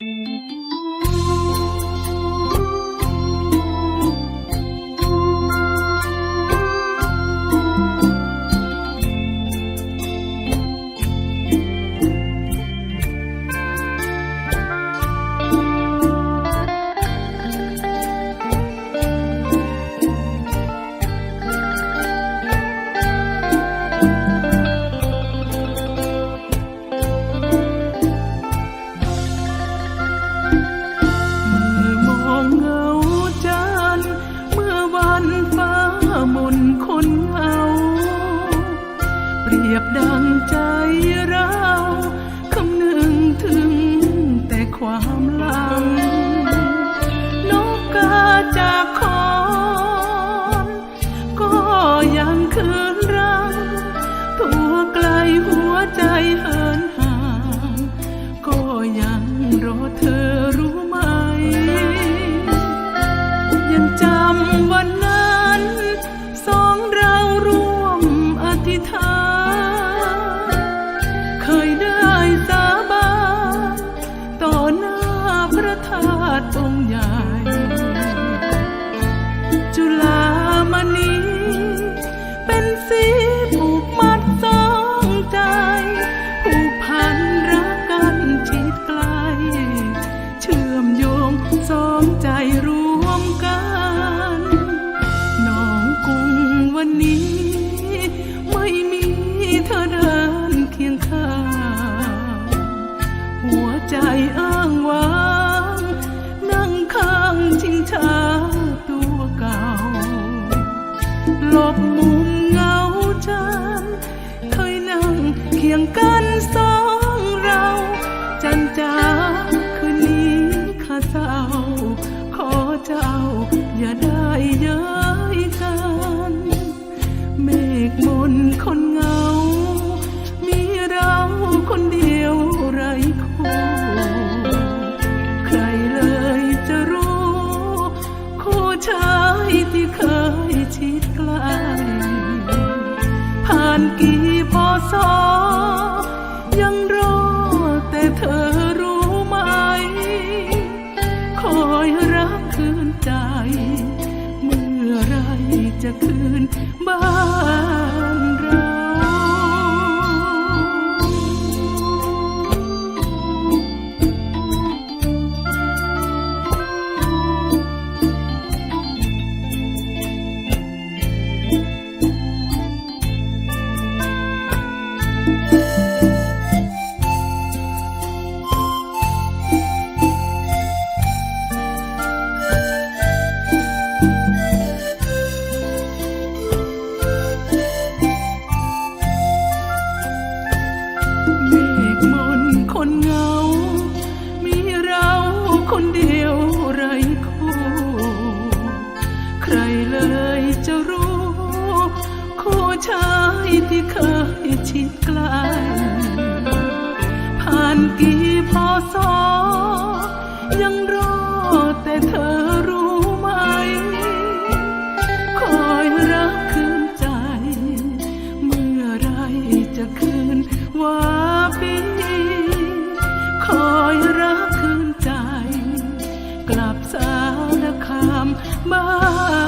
เคนเหงา เปรียบดังใจ ตุองค์ใหญ่ จุฬามณีเป็นสีผูกมัดสองใจผูกพันรักกันชิดไกล เชื่อมโยงสองใจรู้ กันสองเรา จันจาคืนนี้ข้าเศร้าขอเจ้า อย่าได้เย้ยกันเมฆมนคนเงา มีเราคนเดียวไรคู่ใครเลยจะรู้คู่ชายที่เคยชิดใกล้ผ่านกี่พอสอ จะคืนบ้าน คนเดียวไรคู่ ใครเลยจะรู้ คู่ชายที่เคยชิดใกล้ผ่านกี่พอสอยังรอแต่เธอรู้ไหม คอยรักคืนใจ เมื่อไรจะคืนว่า ละคำบ้า